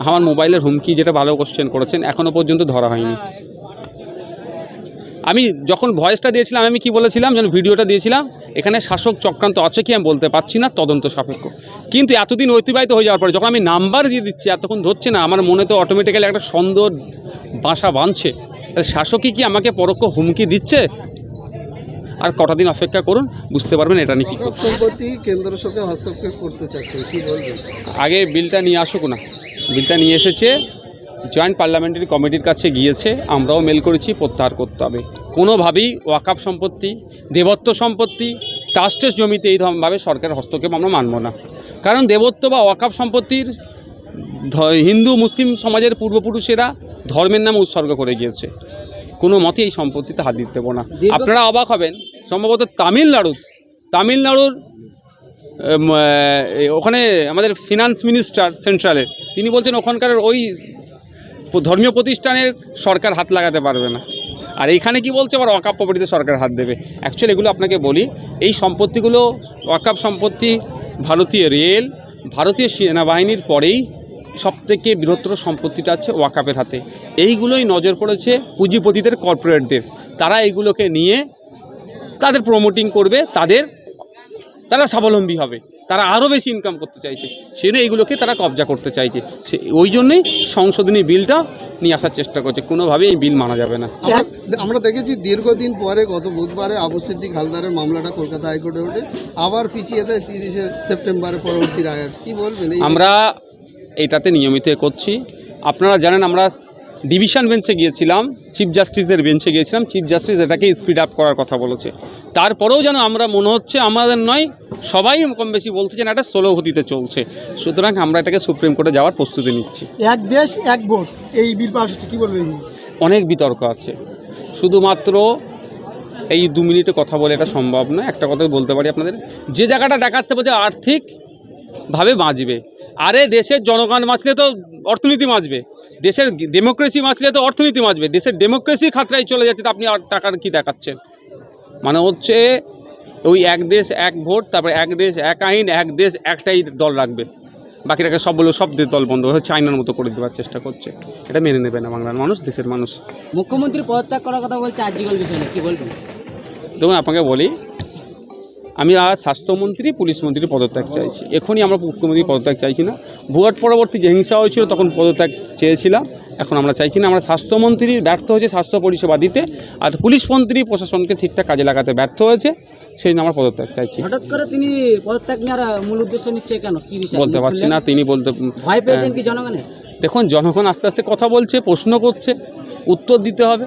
আমার মোবাইলের হুমকি যেটা ভালো কোশ্চেন করেছেন এখনও পর্যন্ত ধরা হয়নি। আমি যখন ভয়েসটা দিয়েছিলাম আমি কি বলেছিলাম? যেন ভিডিওটা দিয়েছিলাম এখানে শাসক চক্রান্ত আছে কি আমি বলতে পারছি না তদন্ত সাপেক্ষ। কিন্তু এতদিন অতিবাহিত হয়ে যাওয়ার পরে যখন আমি নাম্বার দিয়ে দিচ্ছি এতক্ষণ ধরছে না আমার মনে তো অটোমেটিক্যালি একটা সন্দেহ বাসা বাঁধছে। তাহলে শাসকই কি আমাকে পরোক্ষ হুমকি দিচ্ছে? আর কটা দিন অপেক্ষা করুন বুঝতে পারবেন এটা নিয়ে কী সব সম্পত্তি কেন্দ্র সরকার হস্তক্ষেপ করতে চাচ্ছে কি বলবেন? আগে বিলটা নিয়ে আসুক না। বিলটা নিয়ে এসেছে জয়েন্ট পার্লামেন্টারি কমিটির কাছে গিয়েছে আমরাও মেল করেছি প্রত্যাহার করতে হবে। কোনোভাবেই ওয়াকাপ সম্পত্তি দেবত্ব সম্পত্তি ট্রাস্টের জমিতে এই ধরনভাবে সরকারের হস্তক্ষেপ আমরা মানব না। কারণ দেবত্ব বা ওয়াকাপ সম্পত্তির হিন্দু মুসলিম সমাজের পূর্বপুরুষেরা ধর্মের নামে উৎসর্গ করে গিয়েছে। কোনো মতে এই সম্পত্তিতে হাত দিতে দেবো না। আপনারা অবাক হবেন সম্ভবত তামিলনাড়ু তামিলনাড়ুর ওখানে আমাদের ফিনান্স মিনিস্টার সেন্ট্রালের তিনি বলছেন ওখানকার ওই ধর্মীয় প্রতিষ্ঠানের সরকার হাত লাগাতে পারবে না। আর এইখানে কি বলছে? আবার ওয়াকাপ প্রপার্টিতে সরকার হাত দেবে। অ্যাকচুয়ালি এগুলো আপনাকে বলি, এই সম্পত্তিগুলো ওয়াকাপ সম্পত্তি, ভারতীয় রেল, ভারতীয় সেনাবাহিনীর পরেই সবথেকে বৃহত্তর সম্পত্তিটা আছে ওয়াকাপের হাতে। এইগুলোই নজর পড়েছে পুঁজিপতিদের কর্পোরেটদের তারা এইগুলোকে নিয়ে তাদের প্রমোটিং করবে, তাদের, তারা স্বাবলম্বী হবে। তারা আরও বেশি ইনকাম করতে চাইছে। সেজন্য এইগুলোকে তারা কবজা করতে চাইছে। সে ওই জন্যই সংশোধনী বিলটা নিয়ে আসার চেষ্টা করছে। কোনোভাবেই এই বিল মানা যাবে না। আমরা- দেখেছি দীর্ঘদিন পরে গত বুধবারে আবু সিদ্দিক হালদারের মামলাটা কলকাতা হাইকোর্টে ওঠে আবার পিছিয়ে দেয় তিরিশে সেপ্টেম্বরের পরবর্তী রায় আছে কী বলবেন আমরা এইটাতে নিয়মিত করছি। আপনারা জানেন আমরা ডিভিশন বেঞ্চে গিয়েছিলাম চিফ জাস্টিসের বেঞ্চে গিয়েছিলাম চিফ জাস্টিস এটাকে স্পিড আপ করার কথা বলেছে। তারপরেও যেন আমরা মনে হচ্ছে আমাদের নয় সবাই কম বেশি বলছে যে না এটা ষোলো গতিতে চলছে। সুতরাং আমরা এটাকে সুপ্রিম কোর্টে যাওয়ার প্রস্তুতি নিচ্ছি। এক দেশ এক ভোট এই বিল পাস হচ্ছে কি বলবেন? অনেক বিতর্ক আছে। শুধুমাত্র এই দু মিনিটে কথা বলে এটা সম্ভব নয়। একটা কথা বলতে পারি আপনাদের। যে জায়গাটা দেখাচ্ছে বলছে আর্থিকভাবে বাঁচবে। আরে দেশের জনগণ বাঁচলে তো অর্থনীতি বাঁচবে। দেশের ডেমোক্রেসি বাঁচলে তো অর্থনীতি বাঁচবে। দেশের ডেমোক্রেসি খাতরায় চলে যাচ্ছে তো আপনি আর টাকার কি দেখাচ্ছেন? মানে হচ্ছে ওই এক দেশ এক ভোট তারপরে এক দেশ এক আইন এক দেশ একটাই দল রাখবে। বাকিটাকে সব বলব সব দল বন্ধ হয়ে চাইনার মতো করে দেওয়ার চেষ্টা করছে। এটা মেনে নেবে না বাংলার মানুষ দেশের মানুষ। মুখ্যমন্ত্রী পদত্যাগ করার কথা বলছে আর্জিকল বিষয়ে কি বলবেন? দেখুন আপনাকে বলি আমি আর স্বাস্থ্যমন্ত্রী পুলিশ মন্ত্রী পদত্যাগ চাইছি। এখনই আমরা মুখ্যমন্ত্রী পদত্যাগ চাইছি না। ভোট পরবর্তী যে হিংসা হয়েছিল তখন পদত্যাগ চেয়েছিলাম। এখন আমরা চাইছি না আমরা স্বাস্থ্যমন্ত্রী ব্যর্থ হয়েছে স্বাস্থ্য পরিষেবা দিতে আর পুলিশ মন্ত্রী প্রশাসনকে ঠিকঠাক কাজে লাগাতে ব্যর্থ হয়েছে সেই জন্য আমরা পদত্যাগ চাইছি। হঠাৎ করে তিনি পদত্যাগ নেওয়ার মূল উদ্দেশ্য নিচ্ছে কেন? বলতে পারছি না তিনি বলতে ভয় পেয়েছেন কি জনগণের দেখুন জনগণ আস্তে আস্তে কথা বলছে প্রশ্ন করছে উত্তর দিতে হবে।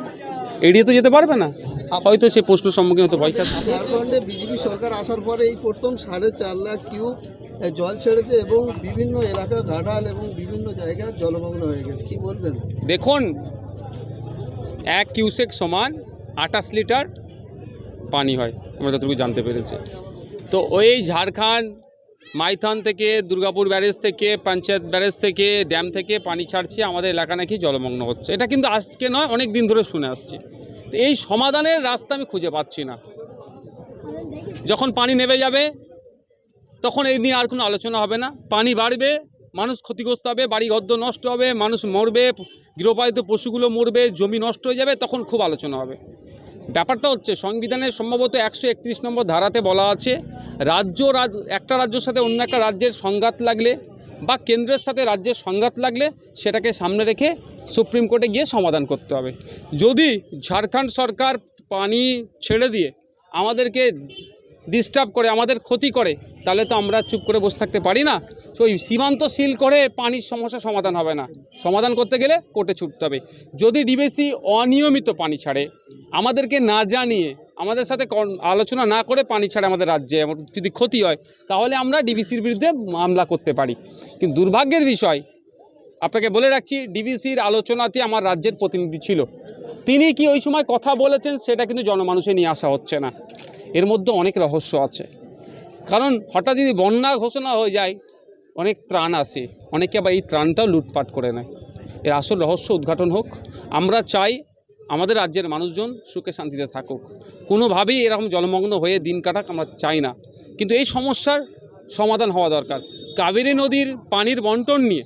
এড়িয়ে তো যেতে পারবে না। হয়তো সে প্রশ্ন সম্মুখীন হতে ভয় পাচ্ছে ঝাড়খণ্ডে বিজেপি সরকার আসার পরে এই প্রথম সাড়ে চার লাখ কিউব এ, জল ছেড়েছে এবং বিভিন্ন এলাকা ঘাটাল এবং বিভিন্ন জায়গায় জলমগ্ন হয়ে গেছে। কি বলবেন? দেখুন এক কিউসেক সমান আটাশ লিটার পানি হয় আমরা যতটুকু জানতে পেরেছি। তো ওই ঝাড়খণ্ড মাইথান থেকে দুর্গাপুর ব্যারেজ থেকে পঞ্চায়েত ব্যারেজ থেকে ড্যাম থেকে পানি ছাড়ছে আমাদের এলাকা নাকি জলমগ্ন হচ্ছে। এটা কিন্তু আজকে নয় অনেক দিন ধরে শুনে আসছি। তো এই সমাধানের রাস্তা আমি খুঁজে পাচ্ছি না। যখন পানি নেমে যাবে, তখন এই নিয়ে আর কোনো আলোচনা হবে না। পানি বাড়বে, মানুষ ক্ষতিগ্রস্ত হবে বাড়ি গদ্য নষ্ট হবে, মানুষ মরবে, গৃহপালিত পশুগুলো মরবে, জমি নষ্ট হয়ে যাবে, তখন খুব আলোচনা হবে। ব্যাপারটা হচ্ছে, সংবিধানের সম্ভবত একশো একত্রিশ নম্বর ধারাতে বলা আছে, রাজ্য রাজ, একটা রাজ্যের সাথে অন্য একটা রাজ্যের সংঘাত লাগলে বা কেন্দ্রের সাথে রাজ্যের সংঘাত লাগলে সেটাকে সামনে রেখে সুপ্রিম কোর্টে গিয়ে সমাধান করতে হবে। যদি ঝাড়খণ্ড সরকার পানি ছেড়ে দিয়ে আমাদেরকে ডিস্টার্ব করে, আমাদের ক্ষতি করে, তাহলে তো আমরা চুপ করে বসে থাকতে পারি না। ওই সীমান্ত সিল করে পানির সমস্যা সমাধান হবে না। সমাধান করতে গেলে কোর্টে ছুটতে হবে। যদি ডিবিসি অনিয়মিত পানি ছাড়ে, আমাদেরকে না জানিয়ে, আমাদের সাথে আলোচনা না করে পানি ছাড়ে আমাদের রাজ্যে যদি ক্ষতি হয়, তাহলে আমরা ডিবিসির বিরুদ্ধে মামলা করতে পারি। কিন্তু দুর্ভাগ্যের বিষয় আপনাকে বলে রাখছি, ডিবিসির আলোচনাতে আমার রাজ্যের প্রতিনিধি ছিল। তিনি কি ওই সময় কথা বলেছেন, সেটা কিন্তু জনমানুষে নিয়ে আসা হচ্ছে না। এর মধ্যে অনেক রহস্য আছে। কারণ হঠাৎ যদি বন্যা ঘোষণা হয়ে যায়, অনেক ত্রাণ আসে। অনেকে আবার এই ত্রাণটাও লুটপাট করে নেয়। এর আসল রহস্য উদ্ঘাটন হোক। আমরা চাই আমাদের রাজ্যের মানুষজন সুখে শান্তিতে থাকুক। কোনোভাবেই এরকম জলমগ্ন হয়ে দিন কাটাক আমরা চাই না। কিন্তু এই সমস্যার সমাধান হওয়া দরকার। কাবেরী নদীর পানির বন্টন নিয়ে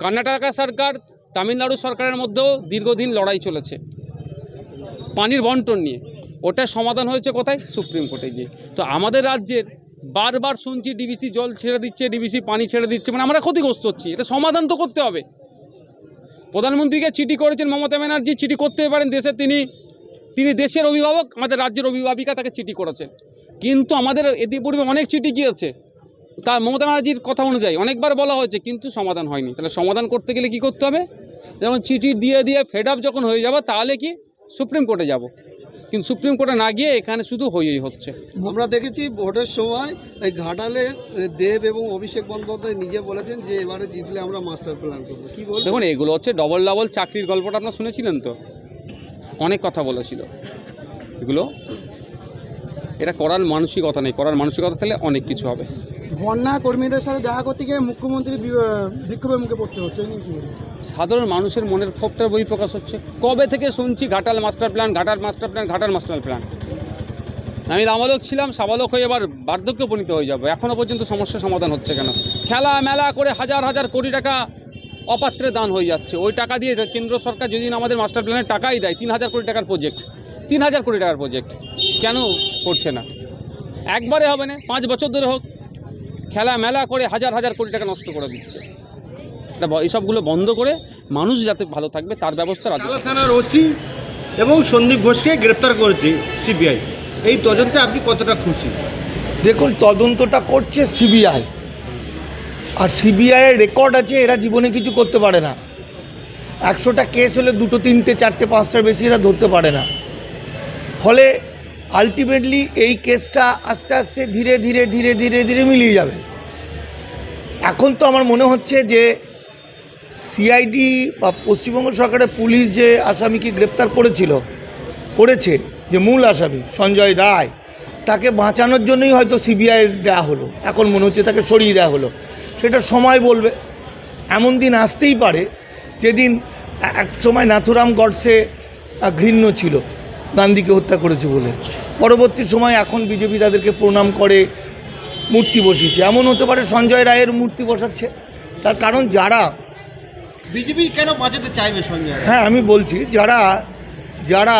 কর্ণাটকা সরকার তামিলনাড়ু সরকারের মধ্যেও দীর্ঘদিন লড়াই চলেছে পানির বন্টন নিয়ে ওটা সমাধান হয়েছে কোথায় সুপ্রিম কোর্টে গিয়ে তো আমাদের রাজ্যের বারবার শুনছি ডিবিসি জল ছেড়ে দিচ্ছে ডিবিসি পানি ছেড়ে দিচ্ছে মানে আমরা ক্ষতিগ্রস্ত হচ্ছি এটা সমাধান তো করতে হবে প্রধানমন্ত্রীকে চিঠি করেছেন মমতা ব্যানার্জি চিঠি করতে পারেন দেশে তিনি তিনি দেশের অভিভাবক আমাদের রাজ্যের অভিভাবিকা তাকে চিঠি করেছেন কিন্তু আমাদের ইতিপূর্বে অনেক চিঠি গিয়েছে তার মমতা ব্যানার্জির কথা অনুযায়ী অনেকবার বলা হয়েছে কিন্তু সমাধান হয়নি। তাহলে সমাধান করতে গেলে কি করতে হবে? যেমন চিঠি দিয়ে দিয়ে ফেড আপ যখন হয়ে যাবে তাহলে কি সুপ্রিম কোর্টে যাব। কিন্তু সুপ্রিম কোর্টে না গিয়ে এখানে শুধু হইই হচ্ছে। আমরা দেখেছি ভোটের সময় এই ঘাটালে দেব এবং অভিষেক বন্দ্যোপাধ্যায় নিজে বলেছেন যে এবারে জিতলে আমরা মাস্টার প্ল্যান করব। কি বলবেন দেখুন এগুলো হচ্ছে ডবল ডাবল চাকরির গল্পটা আপনারা শুনেছিলেন তো? অনেক কথা বলেছিল। এগুলো এটা করার মানসিকতা নেই করার মানসিকতা থাকলে অনেক কিছু হবে। বন্যা কর্মীদের সাথে দেখা করতে গিয়ে মুখ্যমন্ত্রী বিক্ষোভের মুখে পড়তে হচ্ছে? সাধারণ মানুষের মনের ক্ষোভটার বই প্রকাশ হচ্ছে। কবে থেকে শুনছি Ghatal master plan, Ghatal master plan, Ghatal master plan? আমি নাবালক ছিলাম, সাবালক হয়ে এবার বার্ধক্য উপনীত হয়ে যাব। এখনও পর্যন্ত সমস্যার সমাধান হচ্ছে কেন? খেলা মেলা করে হাজার হাজার কোটি টাকা অপাত্রে দান হয়ে যাচ্ছে। ওই টাকা দিয়ে কেন্দ্র সরকার যদি আমাদের মাস্টার প্ল্যানের টাকাই দেয়, তিন হাজার কোটি টাকার প্রজেক্ট তিন হাজার কোটি টাকার প্রজেক্ট কেন করছে না? একবারে হবে না, পাঁচ বছর ধরে হোক খেলা মেলা করে হাজার হাজার কোটি টাকা নষ্ট করে দিচ্ছে। এইসবগুলো বন্ধ করে মানুষ যাতে ভালো থাকবে তার ব্যবস্থা রাজ্য থানার ওসি এবং সন্দীপ ঘোষকে গ্রেপ্তার করেছে সিবিআই। এই তদন্তে আপনি কতটা খুশি? দেখুন তদন্তটা করছে সিবিআই। আর সিবিআইয়ের রেকর্ড আছে এরা জীবনে কিছু করতে পারে না। একশোটা কেস হলে দুটো তিনটে চারটে পাঁচটার বেশি এরা ধরতে পারে না। ফলে আলটিমেটলি এই কেসটা আস্তে আস্তে ধীরে ধীরে ধীরে ধীরে ধীরে মিলিয়ে যাবে। এখন তো আমার মনে হচ্ছে যে সিআইডি বা পশ্চিমবঙ্গ সরকারের পুলিশ যে আসামিকে গ্রেপ্তার করেছিল, করেছে, যে মূল আসামি, সঞ্জয় রায়, তাকে বাঁচানোর জন্যই হয়তো সিবিআই দেওয়া হলো। এখন মনে হচ্ছে তাকে সরিয়ে দেওয়া হলো। সেটা সময় বলবে। এমন দিন আসতেই পারে যেদিন এক সময় নাথুরাম গডসে ঘৃণ্য ছিল। গান্ধীকে হত্যা করেছে বলে। পরবর্তী সময় এখন বিজেপি তাদেরকে প্রণাম করে মূর্তি বসিয়েছে। এমন হতে পারে সঞ্জয় রায়ের মূর্তি বসাচ্ছে। তার কারণ যারা বিজেপি কেন বাঁচাতে চাইবে সঞ্জয় হ্যাঁ আমি বলছি যারা যারা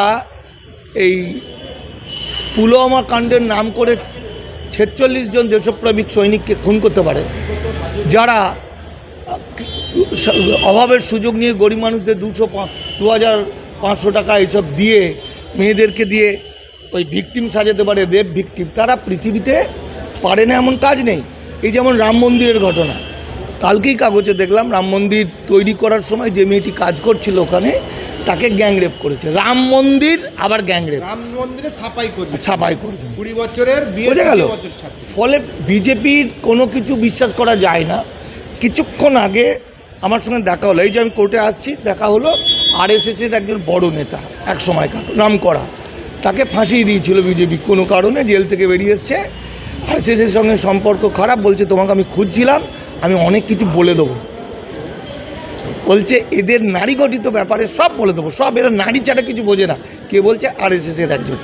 এই পুলওয়ামা কাণ্ডের নাম করে ছেচল্লিশ জন দেশপ্রেমিক সৈনিককে খুন করতে পারে যারা অভাবের সুযোগ নিয়ে গরিব মানুষদের দুশো দু হাজার পাঁচশো টাকা এইসব দিয়ে মেয়েদেরকে দিয়ে ওই ভিকটিম সাজাতে পারে দেব ভিকটিম তারা পৃথিবীতে পারে না এমন কাজ নেই। এই যেমন রাম মন্দিরের ঘটনা। কালকেই কাগজে দেখলাম রাম মন্দির তৈরি করার সময় যে মেয়েটি কাজ করছিল ওখানে তাকে গ্যাংরেপ করেছে। রাম মন্দির আবার গ্যাংরেপ রাম মন্দিরে সাফাই করবে সাফাই করবে কুড়ি বছরের বোঝা গেল? ফলে বিজেপির কোনো কিছু বিশ্বাস করা যায় না। কিছুক্ষণ আগে আমার সঙ্গে দেখা হলো। এই যে আমি কোর্টে আসছি দেখা হলো। আরএসএসের একজন বড় নেতা এক সময়কার নাম করা তাকে ফাঁসিয়ে দিয়েছিল বিজেপি। কোনো কারণে জেল থেকে বেরিয়ে এসছে। আরএসএসের সঙ্গে সম্পর্ক খারাপ, বলছে, তোমাকে আমি খুঁজছিলাম, আমি অনেক কিছু বলে দেবো। বলছে, এদের নারী গঠিত ব্যাপারে সব বলে দেবো, সব। এরা নারী ছাড়া কিছু বোঝে না। কে বলছে, আর এস আরএসএসের একজন।